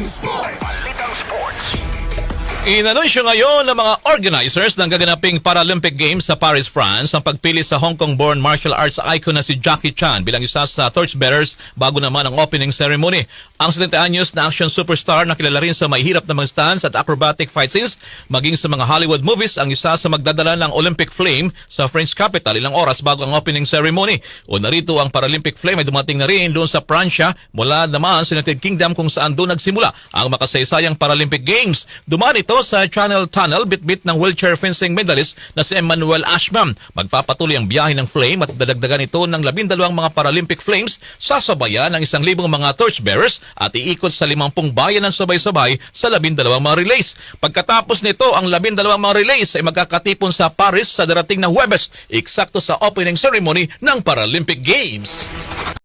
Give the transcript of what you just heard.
and sport. Inanunsyo ngayon ng mga organizers ng gaganaping Paralympic Games sa Paris, France ang pagpili sa Hong Kong-born martial arts icon na si Jackie Chan bilang isa sa torchbearers bago naman ang opening ceremony. Ang 70 anyos na action superstar na kilala rin sa mahirap na mga stunts at acrobatic fight scenes maging sa mga Hollywood movies ang isa sa magdadala ng Olympic Flame sa French capital ilang oras bago ang opening ceremony. O narito ang Paralympic Flame ay dumating na rin doon sa Pransya mula naman sa United Kingdom kung saan doon nagsimula ang makasaysayang Paralympic Games. Dumaan ito sa Channel Tunnel bitbit ng wheelchair fencing medalist na si Emmanuel Ashman. Magpapatuloy ang biyahe ng Flame at dadagdagan ito ng labindalawang mga Paralympic Flames sasabayan ng isang libong mga torchbearers at iikot sa limampung bayan ng sabay-sabay sa labindalawang mga relays. Pagkatapos nito, ang labindalawang mga relays ay magkakatipon sa Paris sa darating na Huwebes, eksakto sa opening ceremony ng Paralympic Games.